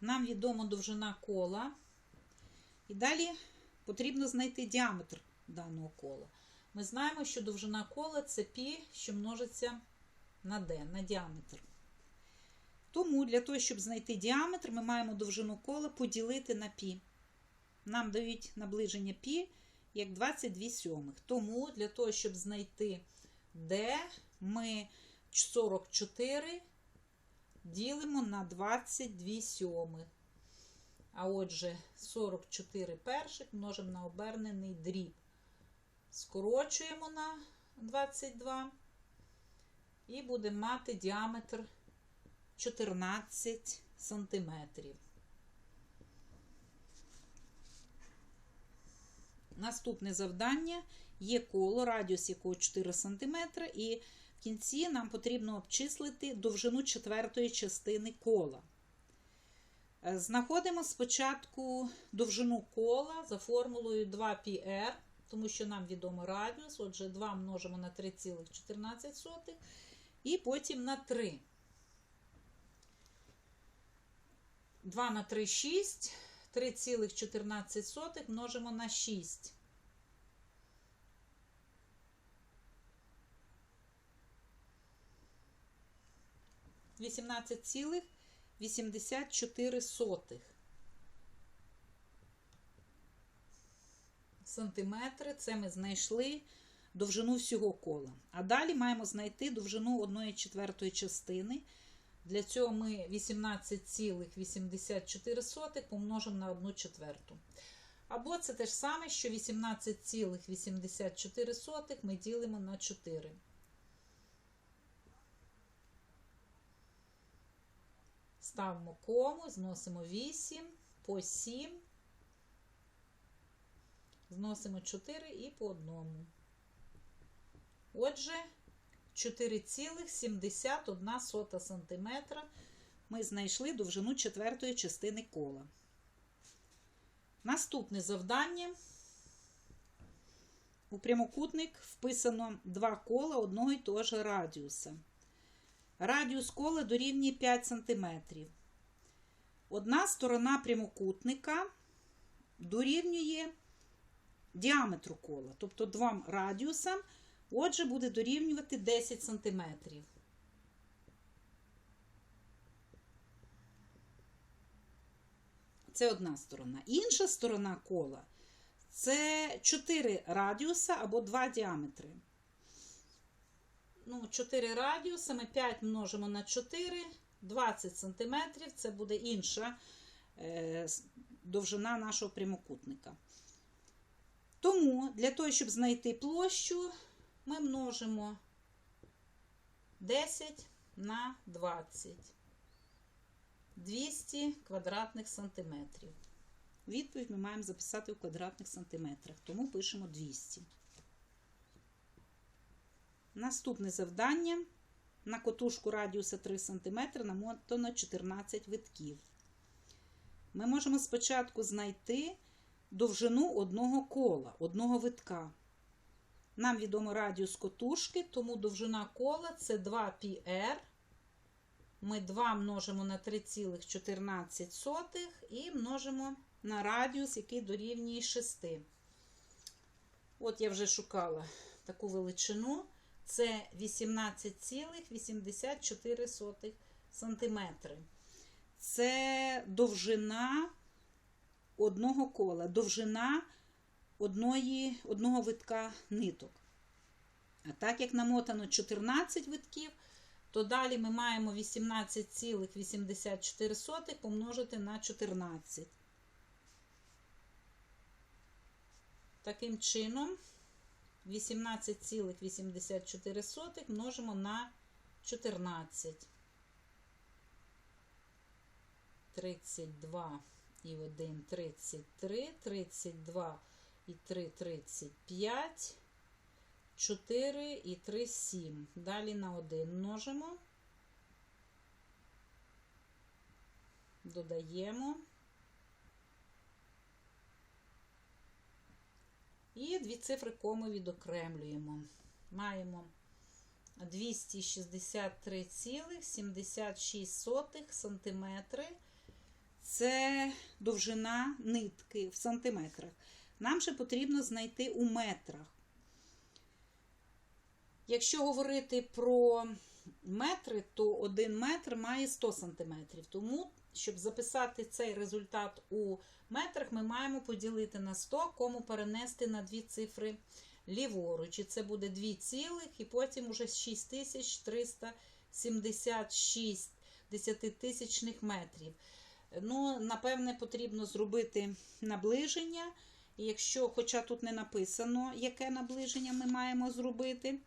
нам відома довжина кола. І далі потрібно знайти діаметр даного кола. Ми знаємо, що довжина кола це пі, що множиться на d, на діаметр. Тому для того, щоб знайти діаметр, ми маємо довжину кола поділити на пі. Нам дають наближення пі як 22 сьомих. Тому для того, щоб знайти d, ми 44 ділимо на 22 сьомих. А отже, 44 перших множимо на обернений дріб. Скорочуємо на 22 і будемо мати діаметр 14 сантиметрів. Наступне завдання є коло, радіус якого 4 см, і в кінці нам потрібно обчислити довжину четвертої частини кола. Е, Знаходимо спочатку довжину кола за формулою 2πr, тому що нам відомо радіус. Отже, 2 множимо на 3,14 і потім на 3. 2 на 3 6, 3,14 множимо на 6. Вісімнадцять цілих 84 сотих сантиметри. Це ми знайшли довжину всього кола. А далі маємо знайти довжину 1 четвертої частини. Для цього ми 18,84 помножимо на 1 четверту. Або це те ж саме, що 18,84 ми ділимо на 4. Ставимо кому, зносимо 8 по 7, зносимо 4 і по одному. Отже, 4,71 см ми знайшли довжину четвертої частини кола. Наступне завдання. У прямокутник вписано два кола одного і того ж радіуса. Радіус кола дорівнює 5 см. Одна сторона прямокутника дорівнює діаметру кола, тобто двом радіусам, отже, буде дорівнювати 10 см. Це одна сторона. Інша сторона кола це 4 радіуса або 2 діаметри ну, 4 радіуси, ми 5 множимо на 4, 20 см, це буде інша е, довжина нашого прямокутника. Тому для того, щоб знайти площу, ми множимо 10 на 20, 200 квадратних сантиметрів. Відповідь ми маємо записати в квадратних сантиметрах, тому пишемо 200. Наступне завдання. На котушку радіуса 3 см намотано 14 витків. Ми можемо спочатку знайти довжину одного кола, одного витка. Нам відомо радіус котушки, тому довжина кола це 2πr. Ми 2 множимо на 3,14 і множимо на радіус, який дорівнює 6. От я вже шукала таку величину це 18,84 см. Це довжина одного кола, довжина одної, одного витка ниток. А так як намотано 14 витків, то далі ми маємо 18,84 помножити на 14. Таким чином. 18,84 множимо на 14. 32 і 1 33, 32 і 3 35, 4 і 3 7. Далі на 1 множимо, додаємо. І дві цифри коми відокремлюємо. Маємо 263,76 см. це довжина нитки в сантиметрах. Нам же потрібно знайти у метрах. Якщо говорити про метри, то 1 метр має 100 сантиметрів. Тому, щоб записати цей результат у метрах, ми маємо поділити на 100, кому перенести на дві цифри ліворуч. І це буде 2 цілих, і потім уже 6376 десятитисячних метрів. Ну, напевне, потрібно зробити наближення. Якщо, хоча тут не написано, яке наближення ми маємо зробити.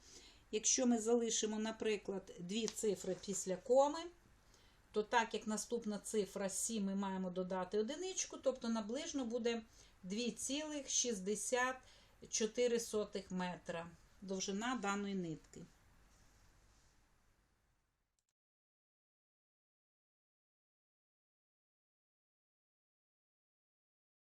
Якщо ми залишимо, наприклад, дві цифри після коми, то так як наступна цифра 7, ми маємо додати одиничку, тобто наближно буде 2,64 метра довжина даної нитки.